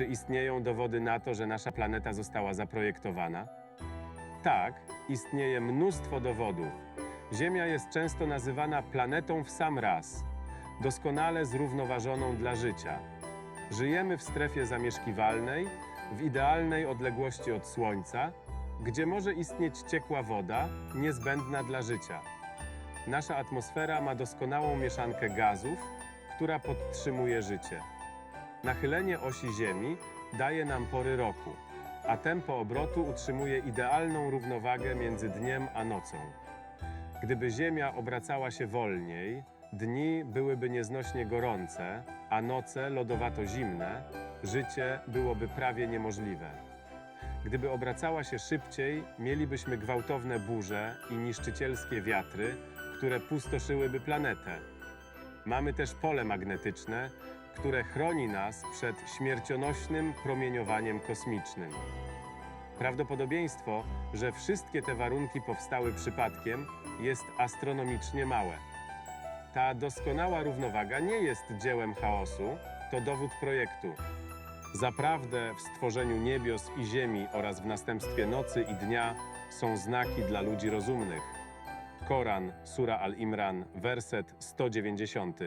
Czy istnieją dowody na to, że nasza planeta została zaprojektowana? Tak, istnieje mnóstwo dowodów. Ziemia jest często nazywana planetą w sam raz, doskonale zrównoważoną dla życia. Żyjemy w strefie zamieszkiwalnej, w idealnej odległości od Słońca, gdzie może istnieć ciekła woda, niezbędna dla życia. Nasza atmosfera ma doskonałą mieszankę gazów, która podtrzymuje życie. Nachylenie osi Ziemi daje nam pory roku, a tempo obrotu utrzymuje idealną równowagę między dniem a nocą. Gdyby Ziemia obracała się wolniej, dni byłyby nieznośnie gorące, a noce lodowato zimne, życie byłoby prawie niemożliwe. Gdyby obracała się szybciej, mielibyśmy gwałtowne burze i niszczycielskie wiatry, które pustoszyłyby planetę. Mamy też pole magnetyczne, które chroni nas przed śmiercionośnym promieniowaniem kosmicznym. Prawdopodobieństwo, że wszystkie te warunki powstały przypadkiem, jest astronomicznie małe. Ta doskonała równowaga nie jest dziełem chaosu, to dowód projektu. Zaprawdę w stworzeniu niebios i ziemi oraz w następstwie nocy i dnia są znaki dla ludzi rozumnych. Koran, Sura al-Imran, werset 190.